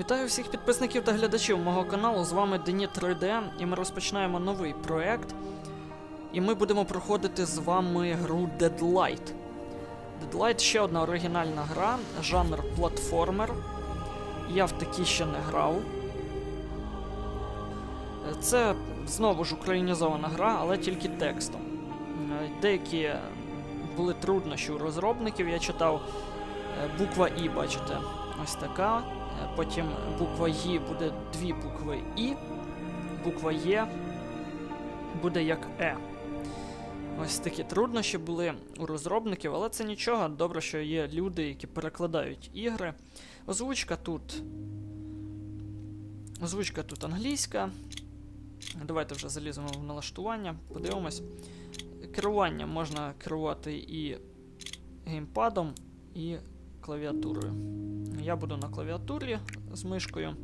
Вітаю всіх підписників та глядачів мого каналу. З вами Дені 3D, і ми розпочинаємо новий проект. І ми будемо проходити з вами гру Deadlight. Deadlight ще одна оригінальна гра, жанр платформер. Я в такі ще не грав. Це знову ж українізована гра, але тільки текстом. Деякі були труднощі у розробників, я читав е, буква І, бачите, ось така. Потім буква І буде дві букви І, буква Є буде як Е. Ось такі труднощі були у розробників, але це нічого. Добре, що є люди, які перекладають ігри. Озвучка тут. Озвучка тут англійська. Давайте вже заліземо в налаштування, подивимось. Керування можна керувати і геймпадом, і клавіатурою. Я буду на клавіатурі з мишкою.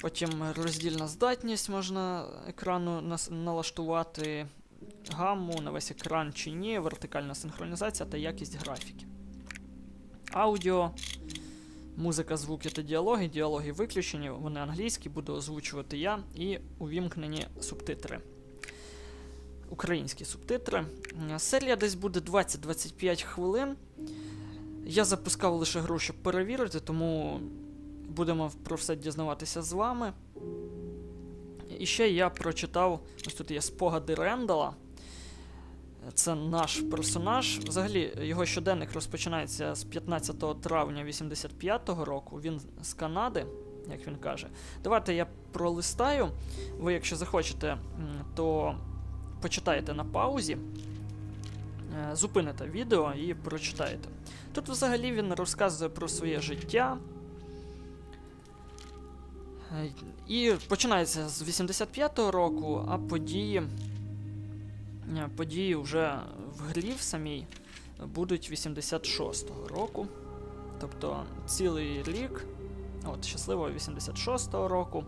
Потім роздільна здатність можна екрану налаштувати, гамму на весь екран чи ні, вертикальна синхронізація та якість графіки. Аудіо, музика, звуки та діалоги. Діалоги виключені, вони англійські, буду озвучувати я і увімкнені субтитри. Українські субтитри. Серія десь буде 20-25 хвилин. Я запускав лише гру, щоб перевірити, тому будемо про все дізнаватися з вами. І ще я прочитав: ось тут є спогади Рендала. Це наш персонаж. Взагалі, його щоденник розпочинається з 15 травня 85-го року. Він з Канади, як він каже. Давайте я пролистаю. Ви, якщо захочете, то почитаєте на паузі, зупините відео і прочитаєте. Тут взагалі він розказує про своє життя. Е, І починається з 85-го року, а події, е, події вже в грі в самій будуть 86-го року. Тобто цілий рік, от щасливого 86-го року,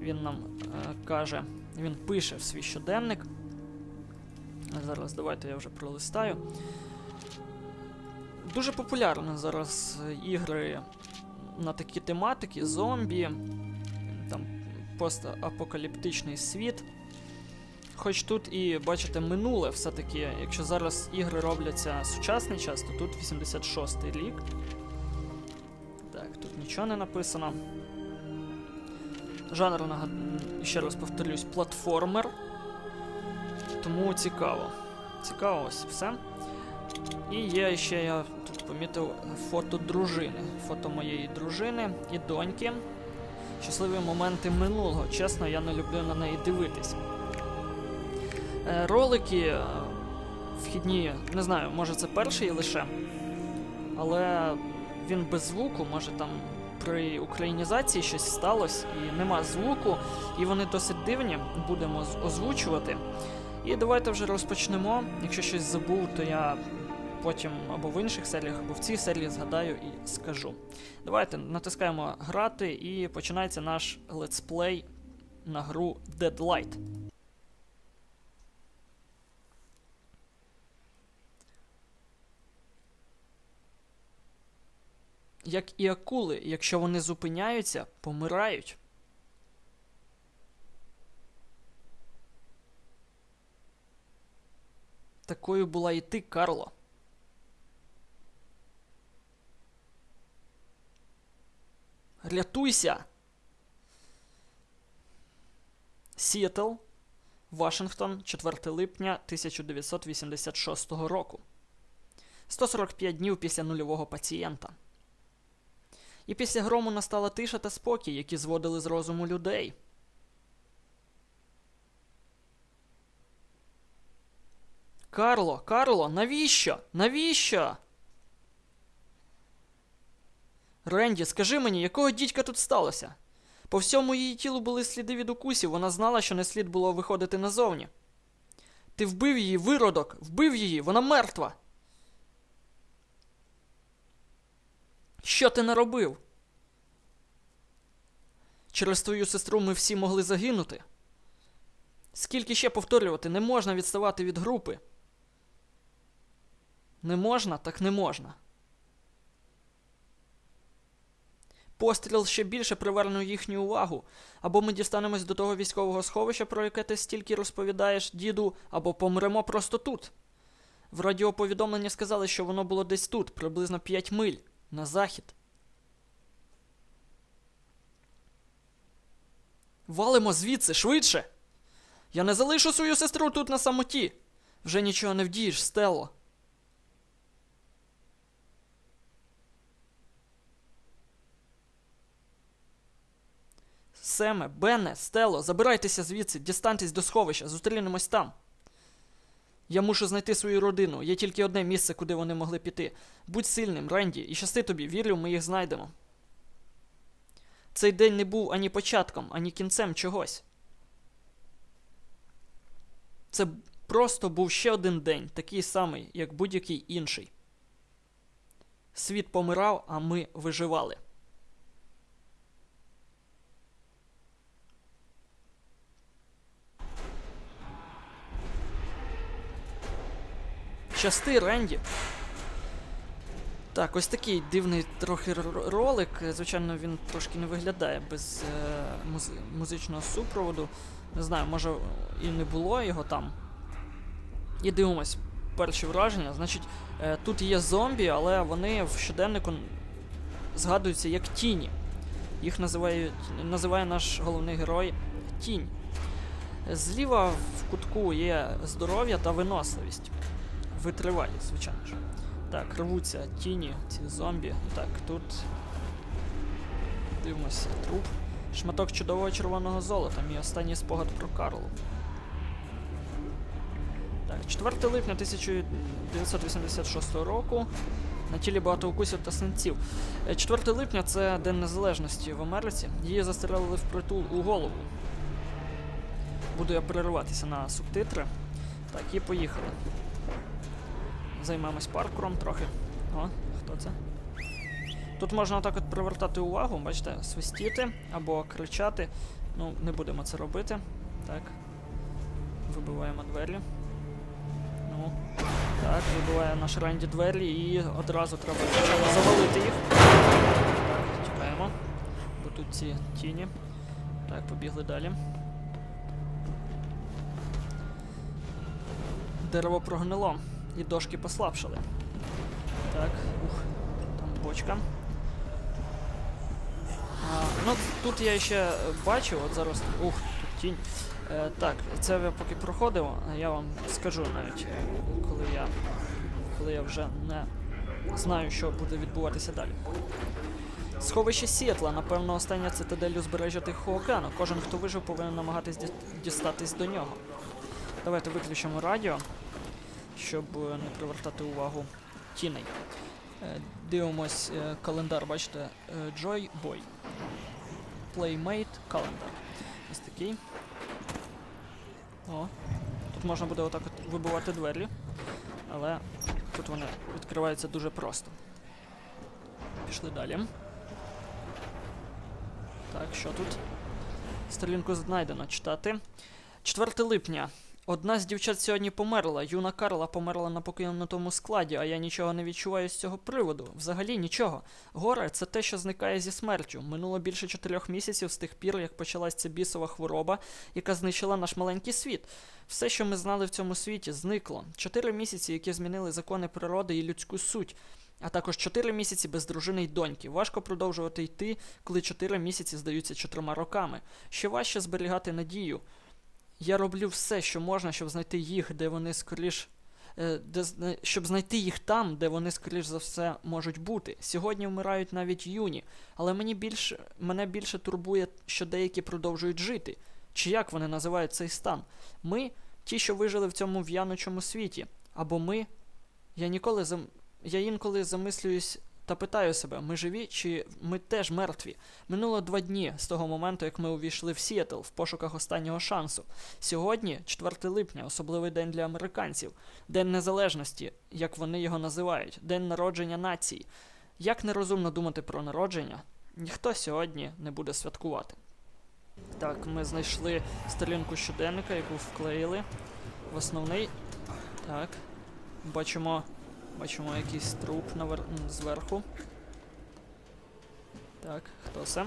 він нам е, каже, він пише в свій щоденник. Зараз давайте я вже пролистаю. Дуже популярні зараз ігри на такі тематики: зомбі, там постапокаліптичний світ. Хоч тут і бачите минуле все-таки, якщо зараз ігри робляться сучасний час, то тут 86-й рік. Так, тут нічого не написано. Жанр, ще раз повторюсь, платформер. Тому цікаво. Цікаво ось все. І є ще я тут помітив фото дружини. Фото моєї дружини і доньки. Щасливі моменти минулого. Чесно, я не люблю на неї дивитись. Е, ролики е, вхідні, не знаю, може це перший лише. Але він без звуку, може там при українізації щось сталося і нема звуку, і вони досить дивні, будемо озвучувати. І давайте вже розпочнемо. Якщо щось забув, то я потім або в інших серіях, або в цій серії згадаю і скажу. Давайте натискаємо грати і починається наш летсплей на гру Deadlight. Як і акули, якщо вони зупиняються, помирають. Такою була і ти, Карло. Рятуйся. Сіетл, Вашингтон, 4 липня 1986 року. 145 днів після нульового пацієнта. І після грому настала тиша та спокій, які зводили з розуму людей. Карло, Карло, навіщо? Навіщо? Ренді, скажи мені, якого дідька тут сталося? По всьому її тілу були сліди від укусів, вона знала, що не слід було виходити назовні. Ти вбив її, виродок, вбив її, вона мертва. Що ти наробив? Через твою сестру ми всі могли загинути. Скільки ще повторювати, не можна відставати від групи. Не можна, так не можна. Постріл ще більше привернув їхню увагу. Або ми дістанемось до того військового сховища, про яке ти стільки розповідаєш, діду, або помремо просто тут. В радіоповідомленні сказали, що воно було десь тут, приблизно 5 миль, на захід. Валимо звідси, швидше! Я не залишу свою сестру тут на самоті. Вже нічого не вдієш, Стелло. Семе, Бене, Стело, забирайтеся звідси, дістаньтесь до сховища, зустрінемось там. Я мушу знайти свою родину. Є тільки одне місце, куди вони могли піти. Будь сильним, Ренді, і щасти тобі, вірю, ми їх знайдемо. Цей день не був ані початком, ані кінцем чогось. Це просто був ще один день, такий самий, як будь-який інший. Світ помирав, а ми виживали. Щасти, Ренді. Так, ось такий дивний трохи ролик. Звичайно, він трошки не виглядає без е, музи- музичного супроводу. Не знаю, може і не було його там. І дивимось перші враження. Значить, е, тут є зомбі, але вони в щоденнику згадуються як тіні. Їх називають, називає наш головний герой Тінь. Зліва в кутку є здоров'я та виносливість. Витривалість, звичайно ж. Так, рвуться тіні, ці зомбі. Так, тут. Дивимося, труп. Шматок чудового червоного золота. Мій останній спогад про Карлу. Так, 4 липня 1986 року. На тілі багато укусів та синців. Е, 4 липня це День Незалежності в Америці. Її застрелили в притул у голову. Буду я перериватися на субтитри. Так, і поїхали. Займемось паркуром трохи. О, хто це? Тут можна отак от привертати увагу, бачите, свистіти або кричати. Ну, не будемо це робити. Так. Вибиваємо двері. Ну. Так, вибиває наш Ренді двері і одразу треба завалити їх. Так, чекаємо. Бо тут ці тіні. Так, побігли далі. Дерево прогнило і дошки послабшали. Так, ух, там бочка. А, ну, тут я ще бачу, от зараз. Ух, тут тінь. Е, так, це я поки проходив, я вам скажу навіть, е, коли я, коли я вже не знаю, що буде відбуватися далі. Сховище Сіетла, напевно, остання цитадель узбережжя Тихого океану. Кожен, хто вижив, повинен намагатись дістатись до нього. Давайте виключимо радіо, щоб е, не привертати увагу тіней. Е, Дивимось е, календар, бачите, Joy Boy. Playmate календар. Ось такий. О. Тут можна буде отак от вибивати двері, але тут вони відкриваються дуже просто. Пішли далі. Так, що тут? Сторінку знайдено читати. 4 липня. Одна з дівчат сьогодні померла. Юна Карла померла на покинутому складі, а я нічого не відчуваю з цього приводу. Взагалі нічого. Горе це те, що зникає зі смертю. Минуло більше чотирьох місяців з тих пір, як почалась ця бісова хвороба, яка знищила наш маленький світ. Все, що ми знали в цьому світі, зникло. Чотири місяці, які змінили закони природи і людську суть. А також чотири місяці без дружини й доньки. Важко продовжувати йти, коли чотири місяці здаються чотирма роками. Ще важче зберігати надію. Я роблю все, що можна, щоб знайти їх, де вони скоріш. е, Де, щоб знайти їх там, де вони, скоріш за все, можуть бути. Сьогодні вмирають навіть юні, але мені більше, мене більше турбує, що деякі продовжують жити. Чи як вони називають цей стан? Ми ті, що вижили в цьому в'янучому світі. Або ми. Я ніколи зам... Я інколи замислююсь та питаю себе, ми живі чи ми теж мертві? Минуло два дні з того моменту, як ми увійшли в Сіетл в пошуках останнього шансу. Сьогодні, 4 липня, особливий день для американців, День Незалежності, як вони його називають, День народження нації. Як нерозумно думати про народження, ніхто сьогодні не буде святкувати. Так, ми знайшли сторінку щоденника, яку вклеїли в основний. Так. Бачимо, бачимо якийсь труп навер... зверху. Так, хто це?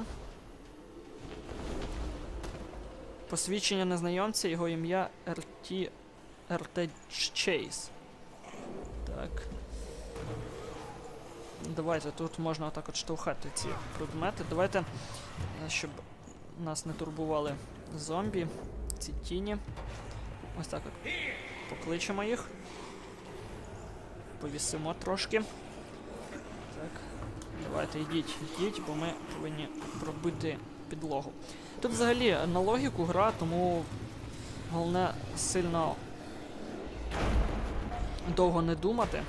Посвідчення незнайомця, його ім'я RT... RT Chase. Так. Давайте, тут можна отак от штовхати ці предмети. Давайте, е, щоб нас не турбували зомбі, ці тіні. Ось так от. Покличемо їх. Повісимо трошки. Так. Давайте йдіть, йдіть, бо ми повинні пробити підлогу. Тут взагалі на логіку гра, тому головне сильно довго не думати,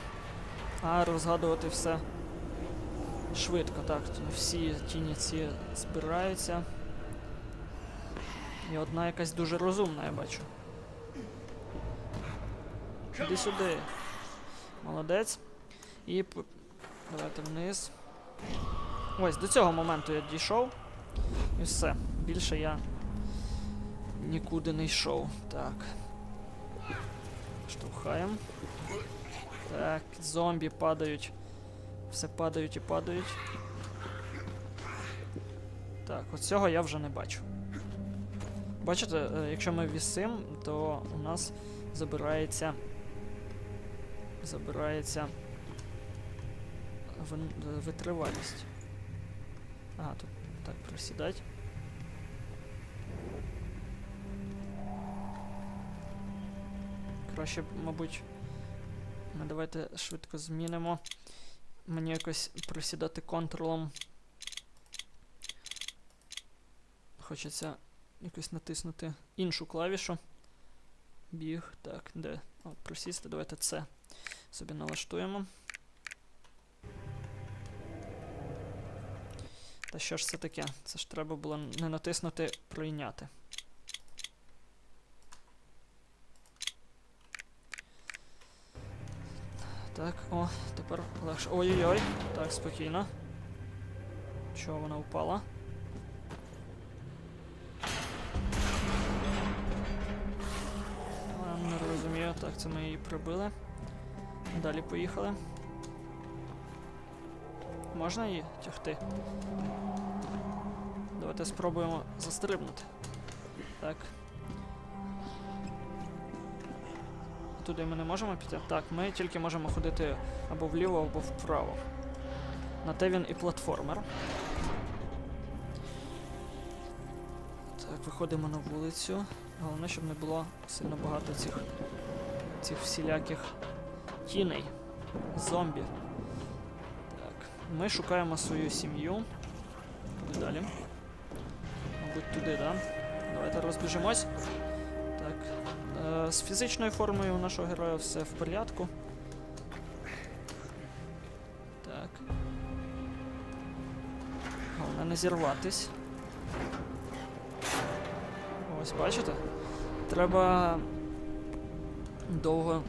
а розгадувати все швидко. Так, всі тіні ці збираються. І одна якась дуже розумна, я бачу. Іди сюди. Молодець. І давайте вниз. Ось, до цього моменту я дійшов. І все. Більше я нікуди не йшов. Так. Штовхаємо. Так, зомбі падають. Все падають і падають. Так, оцього я вже не бачу. Бачите, е, якщо ми вісим, то у нас забирається. Забирається витривалість. Ага, тут так присідать. Краще, мабуть, ми давайте швидко змінимо. Мені якось присідати контролом. Хочеться якось натиснути іншу клавішу. Біг. Так, де? О, присісти. Давайте це собі налаштуємо. Та що ж це таке? Це ж треба було не натиснути прийняти. Так, о, тепер легше. Ой-ой-ой. Так, спокійно. Чого вона впала? А, Не розумію. Так, це ми її прибили. Далі поїхали. Можна її тягти? Давайте спробуємо застрибнути. Так. Туди ми не можемо піти? Так, ми тільки можемо ходити або вліво, або вправо. На те він і платформер. Так, виходимо на вулицю. Головне, щоб не було сильно багато цих, цих всіляких тіней, зомбі. Так, ми шукаємо свою сім'ю. Куди далі? Мабуть, туди, да? Давайте розбіжимось. Так. Е, з фізичною формою у нашого героя все в порядку. Так. Головне не зірватись. Ось, бачите? Треба довго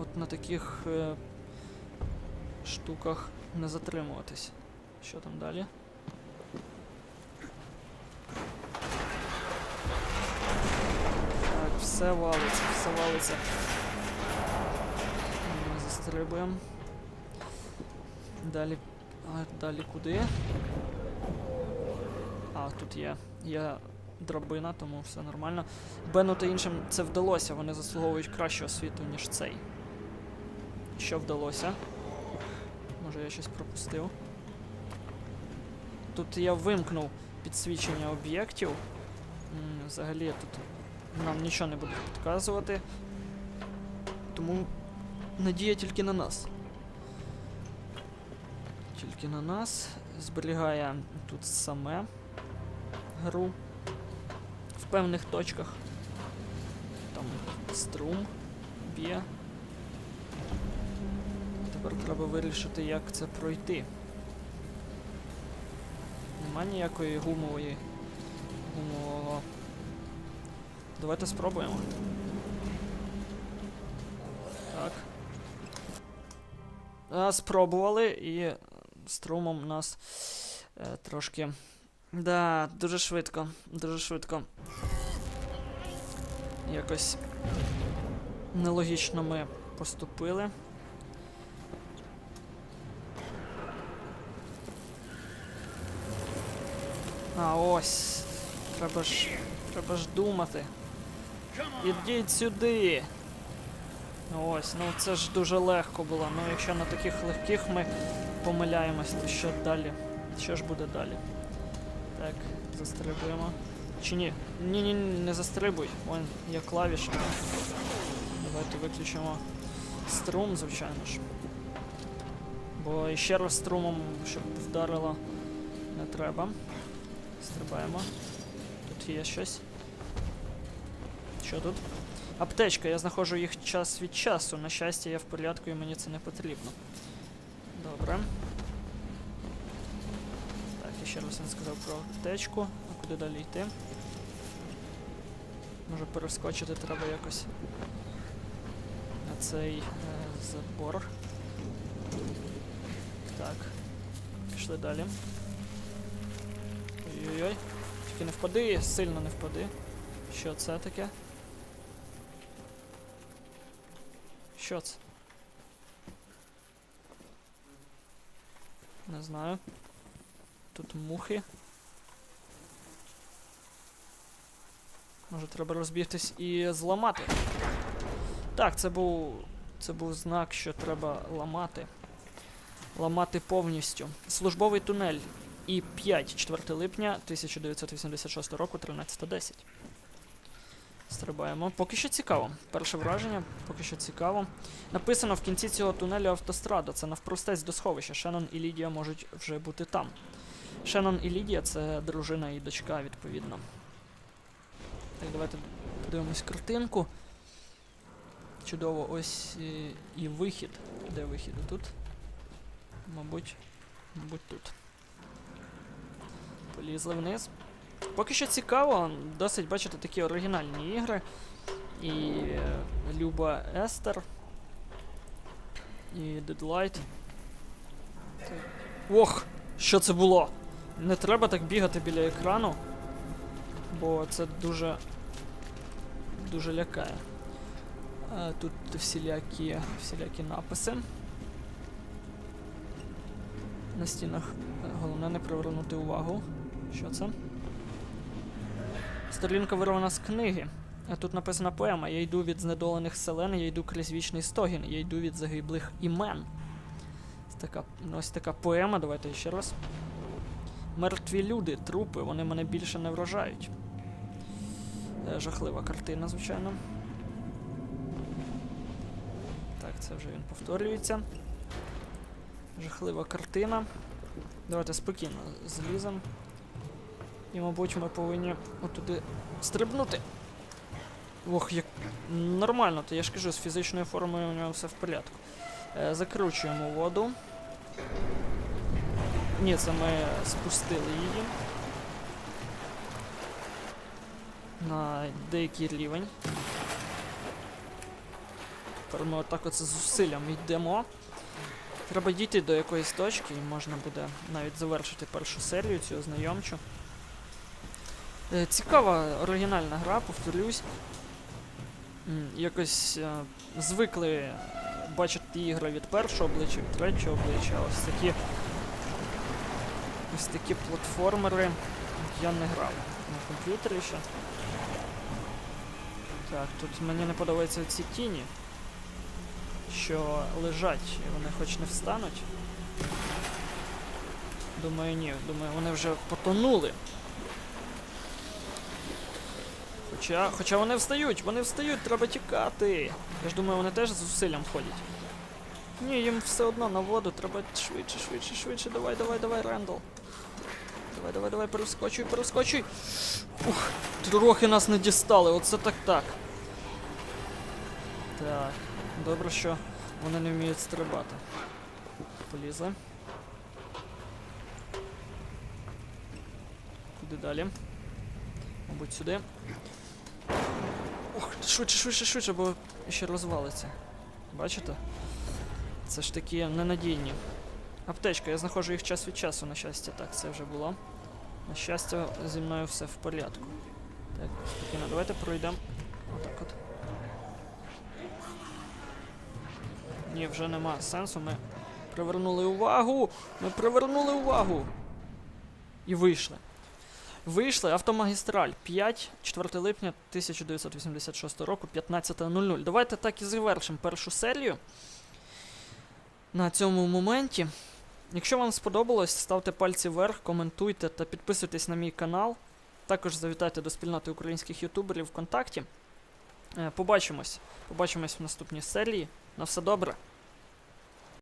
от на таких е, штуках не затримуватись. Що там далі? Так, все валиться, все валиться. Ми застрибуємо. Далі. А далі куди? А, тут є. Є драбина, тому все нормально. Бену та іншим це вдалося, вони заслуговують кращого світу, ніж цей. Що вдалося? Може я щось пропустив. Тут я вимкнув підсвічення об'єктів. Взагалі тут нам нічого не буде підказувати. Тому надія тільки на нас. Тільки на нас. Зберігає тут саме гру в певних точках. Там струм б'є. Тепер треба вирішити, як це пройти. Нема ніякої гумової гумового. Давайте спробуємо. Так. А, спробували і струмом нас е, трошки. Да, дуже швидко. Дуже швидко. Якось нелогічно ми поступили. А ось. Треба ж. Треба ж думати. Ідіть сюди. Ось, ну це ж дуже легко було. Ну якщо на таких легких ми помиляємось, то що далі? Що ж буде далі? Так, застрибуємо. Чи ні? Ні, ні, ні, не застрибуй. Вон є клавіша. Давайте виключимо струм, звичайно ж. Бо ще раз струмом, щоб вдарило, не треба. Стрибаємо. Тут є щось. Що тут? Аптечка, я знаходжу їх час від часу. На щастя, я в порядку і мені це не потрібно. Добре. Так, і ще раз він сказав про аптечку. А куди далі йти? Може перескочити треба якось на цей е, забор. Так. Пішли далі. Ой-ой-ой. Тільки не впади, сильно не впади. Що це таке? Що це? Не знаю. Тут мухи. Може треба розбігтись і зламати. Так, це був. Це був знак, що треба ламати. Ламати повністю. Службовий тунель. І 5, 4 липня 1986 року, 13.10. Стрибаємо. Поки що цікаво. Перше враження, поки що цікаво. Написано в кінці цього тунелю автострада. Це навпростець до сховища. Шеннон і Лідія можуть вже бути там. Шеннон і Лідія це дружина і дочка, відповідно. Так, давайте подивимось картинку. Чудово, ось і, і вихід. Де вихід? Тут? Мабуть, мабуть, тут. Полізли вниз. Поки що цікаво, досить бачити такі оригінальні ігри. І е, Люба Естер. І Deadlight. Ох! Що це було? Не треба так бігати біля екрану, бо це дуже. дуже лякає. Тут всілякі, всілякі написи. На стінах. Е, Головне не привернути увагу. Що це? Сторінка вирвана з книги. А тут написана поема Я йду від знедолених селен, я йду крізь вічний стогін, я йду від загиблих імен. Ось така, ось така поема, давайте ще раз. Мертві люди, трупи, вони мене більше не вражають. Е, жахлива картина, звичайно. Так, це вже він повторюється. Жахлива картина. Давайте спокійно зліземо. І, мабуть, ми повинні отуди стрибнути. Ох, як нормально, то я ж кажу, з фізичною формою у нього все в порядку. Е, закручуємо воду. Ні, це ми спустили її. На деякий рівень. Тепер ми отак оце з зусиллям йдемо. Треба дійти до якоїсь точки, і можна буде навіть завершити першу серію цю ознайомчу. Е, Цікава оригінальна гра, повторюсь. Якось е, звикли бачити ігри від першого обличчя, від третього обличчя. Ось такі. Ось такі платформери я не грав на комп'ютері ще. Так, тут мені не подобаються ці тіні, що лежать, і вони хоч не встануть. Думаю, ні. Думаю, вони вже потонули. Хоча, хоча вони встають, вони встають, треба тікати. Я ж думаю, вони теж з зусиллям ходять. Ні, їм все одно на воду, треба швидше, швидше, швидше. Давай, давай, давай, Рендал. Давай, давай, давай, перескочуй, перескочуй. Ух, трохи нас не дістали, оце так так. Так, добре, що вони не вміють стрибати. Полізли. Куди далі? Мабуть, сюди. Швидше, швидше, швидше, бо ще розвалиться. Бачите? Це ж такі ненадійні. Аптечка, я знаходжу їх час від часу, на щастя. Так, це вже було. На щастя, зі мною все в порядку. Так, спокійно, давайте пройдемо. Отак от. Ні, вже нема сенсу. Ми привернули увагу! Ми привернули увагу! І вийшли. Вийшли автомагістраль 5, 4 липня 1986 року, 15.00. Давайте так і завершимо першу серію. На цьому моменті. Якщо вам сподобалось, ставте пальці вверх, коментуйте та підписуйтесь на мій канал. Також завітайте до спільноти українських ютуберів ВКонтакті. Е, Побачимось. Побачимось в наступній серії. На все добре.